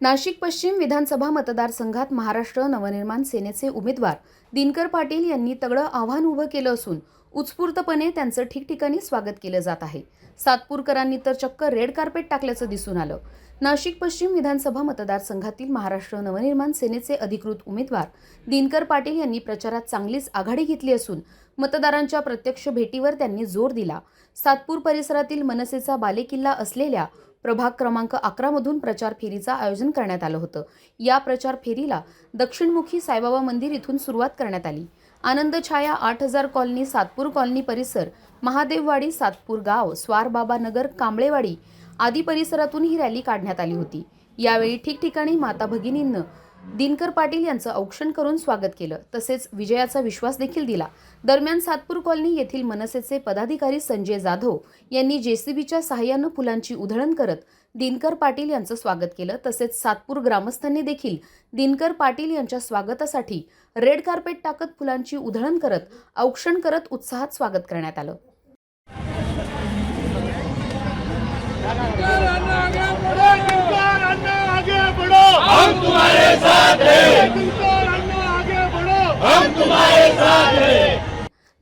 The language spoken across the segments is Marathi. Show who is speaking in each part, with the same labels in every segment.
Speaker 1: नाशिक पश्चिम विधानसभा मतदारसंघात महाराष्ट्र नवनिर्माण सेनेचे उमेदवार दिनकर पाटील यांनी तगडं आव्हान उभं केलं असून उत्स्फूर्तपणे त्यांचं ठिकठिकाणी स्वागत केलं जात आहे. सातपूरकरांनी तर चक्क रेड कार्पेट टाकल्याचं दिसून आलं. नाशिक पश्चिम विधानसभा मतदारसंघातील महाराष्ट्र नवनिर्माण सेनेचे अधिकृत उमेदवार दिनकर पाटील यांनी प्रचारात चांगलीच आघाडी घेतली असून मतदारांच्या प्रत्यक्ष भेटीवर त्यांनी जोर दिला. सातपूर परिसरातील मनसेचा बालेकिल्ला असलेल्या प्रभाग क्रमांक अकरामधून प्रचार फेरीचं आयोजन करण्यात आलं होतं. या प्रचार फेरीला दक्षिणमुखी साईबाबा मंदिर इथून सुरुवात करण्यात आली. आनंद छाया आठ हजार कॉलनी सातपूर कॉलनी परिसर महादेववाडी सातपूर गाव स्वारबाबा नगर कांबळेवाडी आदी परिसरातून ही रॅली काढण्यात आली होती. यावेळी ठिकठिकाणी माता भगिनींनं दिनकर पाटील यांचं औक्षण करून स्वागत केलं. तसेच विजयाचा विश्वास देखील दिला. दरम्यान सातपूर कॉलनी येथील मनसेचे पदाधिकारी संजय जाधव यांनी जेसीबीच्या सहाय्यानं फुलांची उधळण करत दिनकर पाटील यांचं स्वागत केलं. तसेच सातपूर ग्रामस्थांनी देखील दिनकर पाटील यांच्या स्वागतासाठी रेड कार्पेट टाकत फुलांची उधळण करत औक्षण करत उत्साहात स्वागत करण्यात आलं.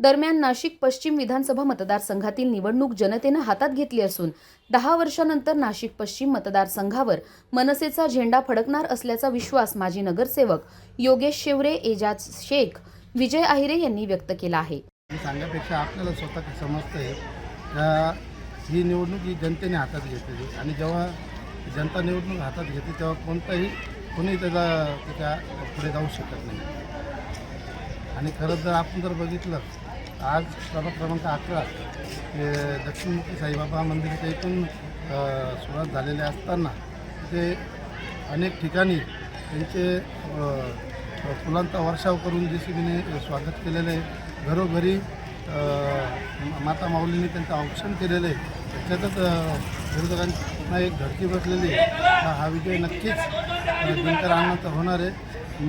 Speaker 1: दरम्यान नाशिक पश्चिम विधानसभा मतदारसंघातील निवडणूक जनतेनं हातात घेतली असून दहा वर्षानंतर नाशिक पश्चिम मतदारसंघावर मनसेचा झेंडा फडकणार असल्याचा विश्वास माजी नगरसेवक योगेश शेवरे एजाज शेख विजय आहिरे यांनी व्यक्त केला आहे.
Speaker 2: सांगण्यापेक्षा आपल्याला स्वतः समजतं ही. निवडणूक ही जनतेने हातात घेतली आणि जेव्हा जनता निवडणूक हातात घेते तेव्हा कोणताही कोणी त्याचा त्याच्या पुढे जाऊ शकत नाही. आणि खरंच जर आपण जर बघितलं आज प्रभाग क्रमांक अकरा हे दक्षिणमुखी साईबाबा मंदिराच्या इथून सुरुवात झालेले असताना तिथे अनेक ठिकाणी त्यांचे फुलांचा वर्षाव करून जे सीने स्वागत केलेलं आहे. घरोघरी माता माऊलींनी त्यांचं औक्षण केलेलं आहे. त्याच्यातच अ, विरोधकांची पुन्हा एक धडकी बसलेली आहे. हा हा विजय नक्कीच अ, दिनकर होणार आहे.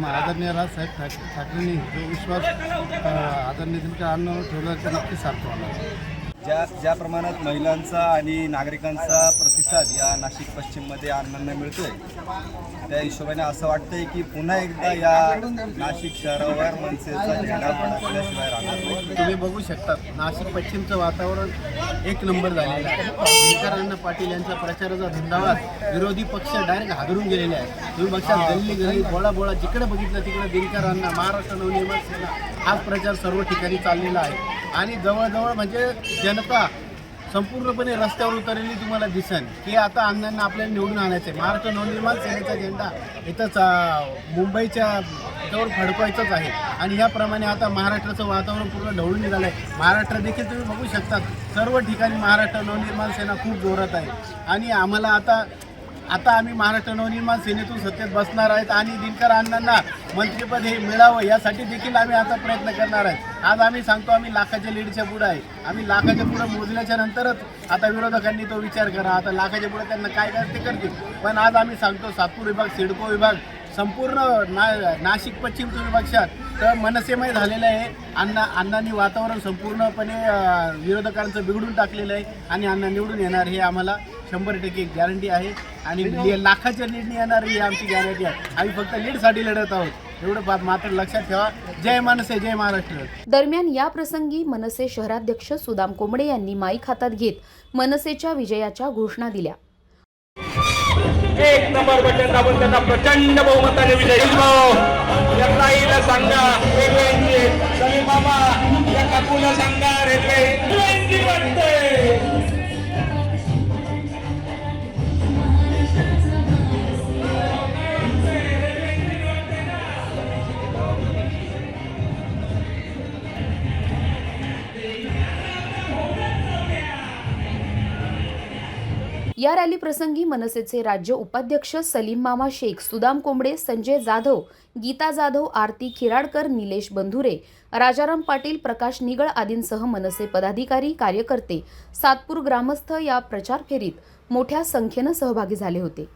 Speaker 2: आदरणीय राजसाहेब ठाकरे ठाकरेंनी जो विश्वास आदरणीय दिनकर अण्णांवर ठेवला आहे, नक्कीच सार्थ होणार
Speaker 3: ज्या ज्या प्रमाणात महिलांचा आणि नागरिकांचा प्रतिसाद या नाशिक पश्चिममध्ये अण्णांना मिळतोय. त्या हिशोबाने असं वाटतंय की पुन्हा एकदा या नाशिक शहरावर मनसेचा झेंडा फडकल्याशिवाय राहणार
Speaker 2: तुम्ही बघू शकता नाशिक पश्चिमचं वातावरण एक नंबर झालेलं आहे. दिनकरांना पाटील यांचा प्रचाराचा धंदावाद विरोधी पक्ष डायरेक्ट हादरून गेलेले आहेत. तुम्ही बघता गल्ली गल्ली बोळा बोळा जिकडे बघितलं तिकडे दिनकरांना महाराष्ट्र नवनिर्माण सेना हाच प्रचार सर्व ठिकाणी चाललेला आहे. आणि जवळजवळ म्हणजे जनता संपूर्णपणे रस्त्यावर उतरलेली तुम्हाला दिसेल की आता अण्णांना आपल्याला निवडून आणायचं आहे महाराष्ट्र नवनिर्माण सेनेचा झेंडा इथंच मुंबईच्या त्यावर फडकवायचंच आहे. आणि ह्याप्रमाणे आता महाराष्ट्राचं वातावरण पूर्ण ढवळून निघालं आहे महाराष्ट्र देखील तुम्ही बघू शकता सर्व ठिकाणी महाराष्ट्र नवनिर्माण सेना खूप जोरात आहे. आणि आम्हाला आता आता आम्ही महाराष्ट्र नवनिर्माण सेनेतून सत्तेत बसणार आहेत आणि दिनकर अण्णांना मंत्रिपद हे मिळावं यासाठी देखील आम्ही आता प्रयत्न करणार आहेत. आज आम्ही सांगतो आम्ही लाखाच्या लीडच्या पुढं आहे. आम्ही लाखाच्या पुढं मोजल्याच्या नंतरच आता विरोधकांनी तो विचार करा. आता लाखाच्या पुढं त्यांना काय करायचं ते करतील. पण आज आम्ही सांगतो सातपूर विभाग सिडको विभाग संपूर्ण ना नाशिक पश्चिम तुम्ही बघशाल तर मनसेमय झालेलं आहे. अण्णा अण्णांनी वातावरण संपूर्णपणे विरोधकांचं बिघडून टाकलेलं आहे आणि अण्णा निवडून येणार हे आम्हाला शंभर टक्के गॅरंटी आहे. आणि लाखाच्या लीडनी येणार ही आमची गॅरंटी आहे. आम्ही फक्त लीडसाठी लढत आहोत. एवढं मात्र लक्षात ठेवा. जय मनसे जय महाराष्ट्र.
Speaker 1: दरम्यान या प्रसंगी मनसे शहराध्यक्ष सुदाम कोंबडे यांनी माईक हातात घेत मनसेच्या विजयाच्या घोषणा दिल्या.
Speaker 4: एक नंबर बटन दाबून त्यांना प्रचंड बहुमताने विजय या ताईला सांगा रेल्वे सलीम मामा या काकूला सांगा रेल्वे
Speaker 1: या रॅली प्रसंगी मनसेचे राज्य उपाध्यक्ष सलीम मामा शेख सुदाम कोंबडे संजय जाधव गीता जाधव आरती खिराडकर निलेश बंधुरे राजाराम पाटील प्रकाश निगळ आदींसह मनसे पदाधिकारी कार्यकर्ते सातपूर ग्रामस्थ या प्रचार फेरीत मोठ्या संख्येनं सहभागी झाले होते.